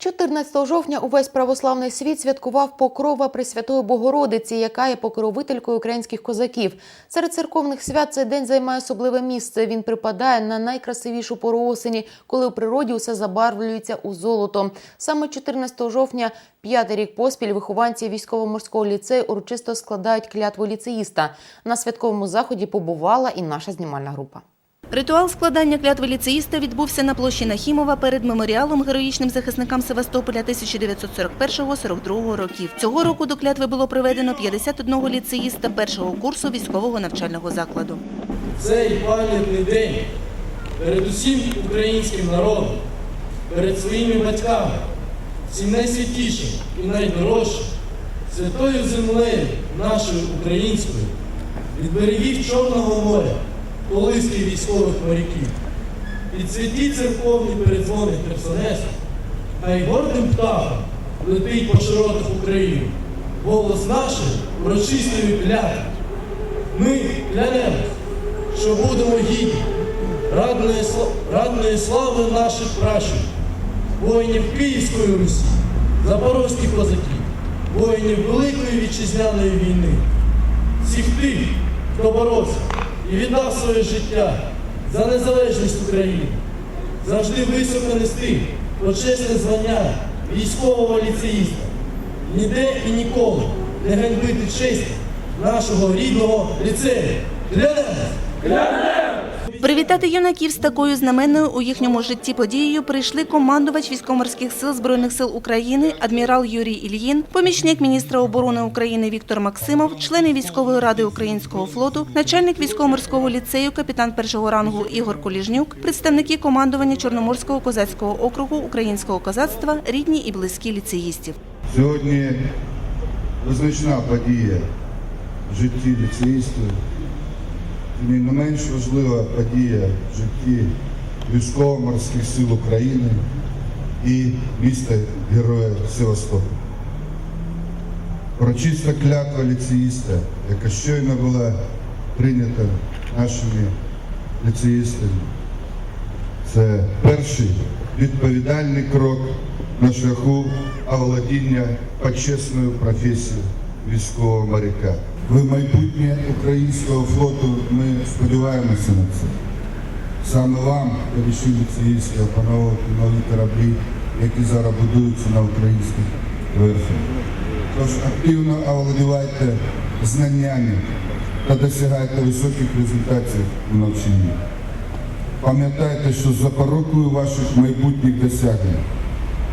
14 жовтня увесь православний світ святкував покрова Пресвятої Богородиці, яка є покровителькою українських козаків. Серед церковних свят цей день займає особливе місце. Він припадає на найкрасивішу пору осені, коли у природі усе забарвлюється у золото. Саме 14 жовтня, п'ятий рік поспіль, вихованці військово-морського ліцею урочисто складають клятву ліцеїста. На святковому заході побувала і наша знімальна група. Ритуал складання клятви ліцеїста відбувся на площі Нахімова перед меморіалом героїчним захисникам Севастополя 1941-42 років. Цього року до клятви було приведено 51 ліцеїста першого курсу військового навчального закладу. Цей пам'ятний день перед усім українським народом, перед своїми батьками, всім найсвятішим і найдорожчим, святою землею нашою українською, від берегів Чорного моря, колиски військових моряків, від святі церковні передзвони Херсонесу, а й гордим птахом летить по широтах України, голос нашої урочистої клятви. Ми клянемось, що будемо гідні. Радної, радної слави наших пращурів, воїнів Київської Русі, запорозьких козаків, воїнів Великої Вітчизняної війни, всіх тих, хто боровся і віддав своє життя за незалежність України, завжди високо нести почесне звання військового ліцеїста. Ніде і ніколи не ганьбити честь нашого рідного ліцею. Клянемось! Привітати юнаків з такою знаменною у їхньому житті подією прийшли командувач військово-морських сил Збройних сил України, адмірал Юрій Ільїн, помічник міністра оборони України Віктор Максимов, члени військової ради українського флоту, начальник військово-морського ліцею, капітан першого рангу Ігор Коліжнюк, представники командування Чорноморського козацького округу українського козацтва, рідні і близькі ліцеїстів. Сьогодні визначна подія в житті ліцеїстів, і не менш важлива подія в житті військово-морських сил України і міста Героя Севастополь. Урочиста клятва ліцеїста, яка щойно була прийнята нашими ліцеїстами, це перший відповідальний крок на шляху оволодіння почесною професією військового моряка. Ви майбутнє українського флоту, ми сподіваємося на це. Саме вам вирішили ліцеїсти опановувати нові кораблі, які зараз будуються на українських верфах. Тож активно оволодівайте знаннями та досягайте високих результатів у навчанні. Пам'ятайте, що запорукою ваших майбутніх досягнень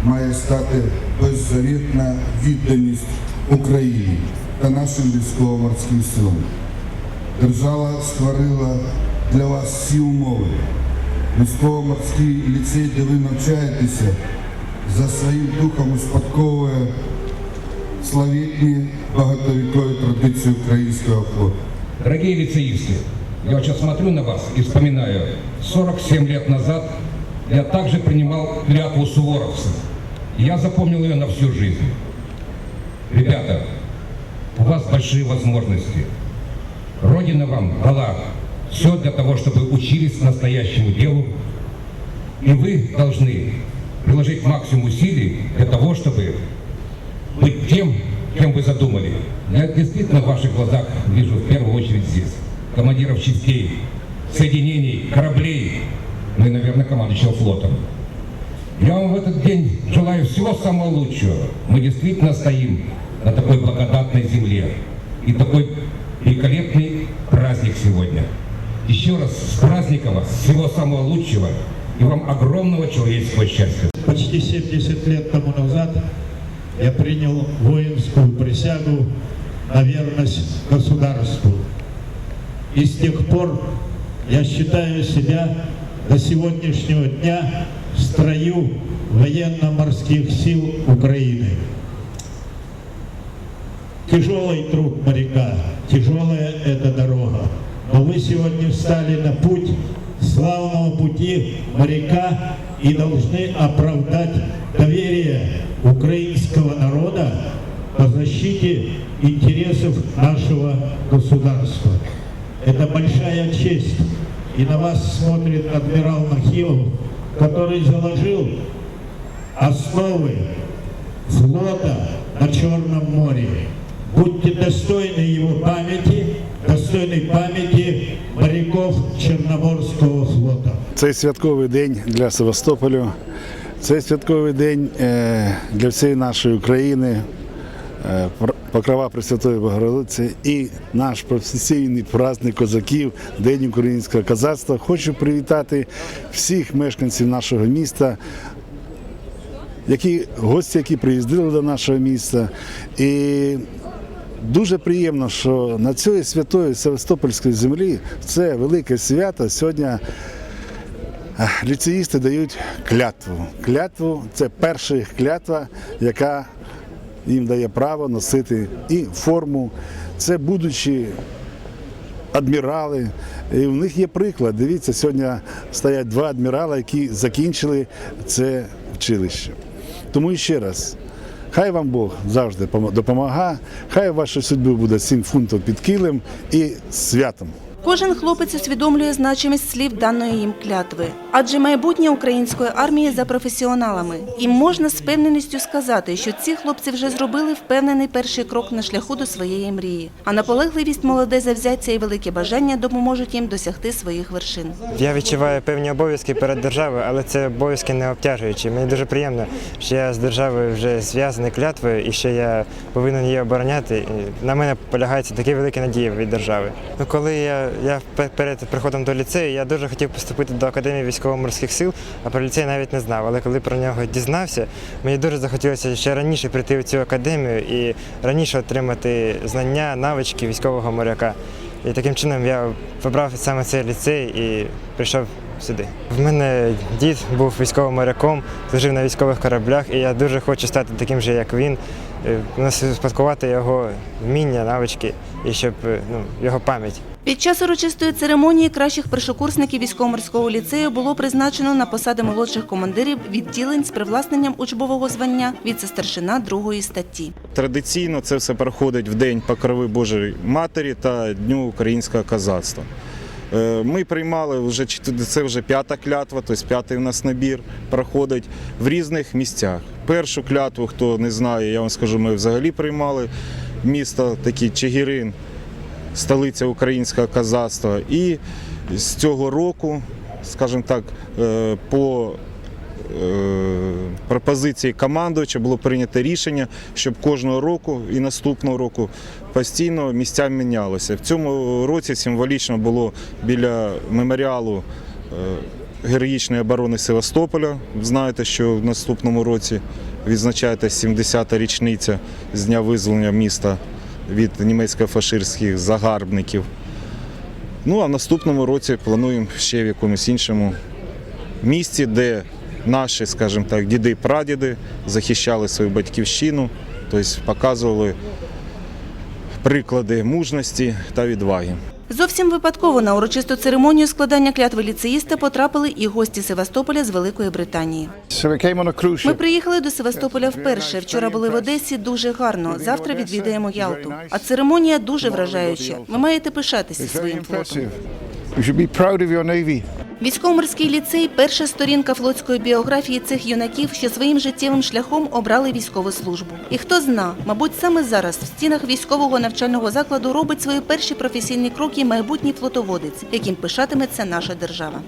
має стати беззавітна відданість Україні та нашим військово-морським силам. Держава створила для вас всі умови. Військово-морський ліцей, де ви навчаєтеся, за своїм духом успадковує славетні багатовікові традиції українського флоту. Дорогие лицеисты, я вот сейчас смотрю на вас и вспоминаю, 47 лет назад я также принимал клятву суворовцев. И я запомнил ее на всю жизнь. Ребята, у вас большие возможности. Родина вам дала все для того, чтобы учились настоящему делу. И вы должны приложить максимум усилий для того, чтобы быть тем, кем вы задумали. Я действительно в ваших глазах вижу в первую очередь здесь командиров частей, соединений, кораблей, ну и, наверное, командующего флотом. Я вам в этот день желаю всего самого лучшего. Мы действительно стоим на такой благодатной земле. И такой великолепный праздник сегодня. Еще раз с праздником вас, всего самого лучшего и вам огромного человеческого счастья. Почти 70 лет тому назад я принял воинскую присягу на верность государству. И с тех пор я считаю себя до сегодняшнего дня в строю военно-морских сил Украины. Тяжелый труд моряка, тяжелая эта дорога. Но вы сегодня встали на путь славного пути моряка и должны оправдать доверие украинского народа по защите интересов нашего государства. Это большая честь. И на вас смотрит адмирал Махилов, который заложил основы флота на Черном море. Будьте достойны его памяти, достойной памяти моряков Черноморского флота. Цей святковий день для Севастополю, цей святковий день е, для всієї нашої України, е, Покрова Пресвятої Богородиці і наш професійний праздник козаків, День українського козацтва. Хочу привітати всіх мешканців нашого міста, які гості, які приїздили до нашого міста. І Дуже приємно, що на цій святої Севастопольської землі це велике свято сьогодні ліцеїсти дають клятву. Клятву це перша їх клятва, яка їм дає право носити і форму. Це будучи адмірали. І в них є приклад. Дивіться, сьогодні стоять два адмірали, які закінчили це училище. Тому ще раз. Хай вам Бог завжди допомагає, хай ваша судьба буде 7 фунтів під килим і святом. Кожен хлопець усвідомлює значимість слів даної їм клятви, адже майбутнє української армії за професіоналами. І можна з впевненістю сказати, що ці хлопці вже зробили впевнений перший крок на шляху до своєї мрії. А наполегливість, молоде завзяття і велике бажання допоможуть їм досягти своїх вершин. Я відчуваю певні обов'язки перед державою, але це обов'язки не обтяжуючі. Мені дуже приємно, що я з державою вже зв'язаний клятвою і що я повинен її обороняти. І на мене полягається такі великі надії від держави. Ну, коли я, я перед приходом до ліцею, я дуже хотів поступити до Академії військово-морських сил, а про ліцей навіть не знав. Але коли про нього дізнався, мені дуже захотілося ще раніше прийти в цю академію і раніше отримати знання, навички військового моряка. І таким чином я вибрав саме цей ліцей і прийшов сюди. В мене дід був військовим моряком, служив на військових кораблях, і я дуже хочу стати таким же, як він, е, успадкувати його вміння, навички і щоб е, ну, його пам'ять. Під час урочистої церемонії кращих першокурсників військово-морського ліцею було призначено на посади молодших командирів відділень з привласненням учбового звання віце-старшина другої статті. Традиційно це все проходить в День Покрови Божої Матері та Дню українського козацтва. Е, Ми приймали вже це вже п'ята клятва, тобто п'ятий у нас набір проходить в різних місцях. Першу клятву, хто не знає, я вам скажу, ми взагалі приймали місто такі Чигирин, столиця українського казацтва. І з цього року, скажімо так, е, по пропозиції командувача було прийнято рішення, щоб кожного року і наступного року постійно місця мінялися. В цьому році символічно було біля меморіалу е, героїчної оборони Севастополя. Знаєте, що в наступному році відзначається 70-та річниця з дня визволення міста від німецько-фашистських загарбників. Ну а в наступному році плануємо ще в якомусь іншому місці, де наші, скажімо так, діди і прадіди захищали свою батьківщину, тобто показували приклади мужності та відваги. Зовсім випадково на урочисту церемонію складання клятви ліцеїста потрапили і гості Севастополя з Великої Британії. Ми приїхали до Севастополя вперше. Вчора були в Одесі. Дуже гарно. Завтра відвідаємо Ялту. А церемонія дуже вражаюча. Ви маєте пишатися своїм флотом. Військово-морський ліцей перша сторінка флотської біографії цих юнаків, що своїм життєвим шляхом обрали військову службу. І хто зна, мабуть, саме зараз в стінах військового навчального закладу робить свої перші професійні кроки майбутній флотоводець, яким пишатиметься наша держава.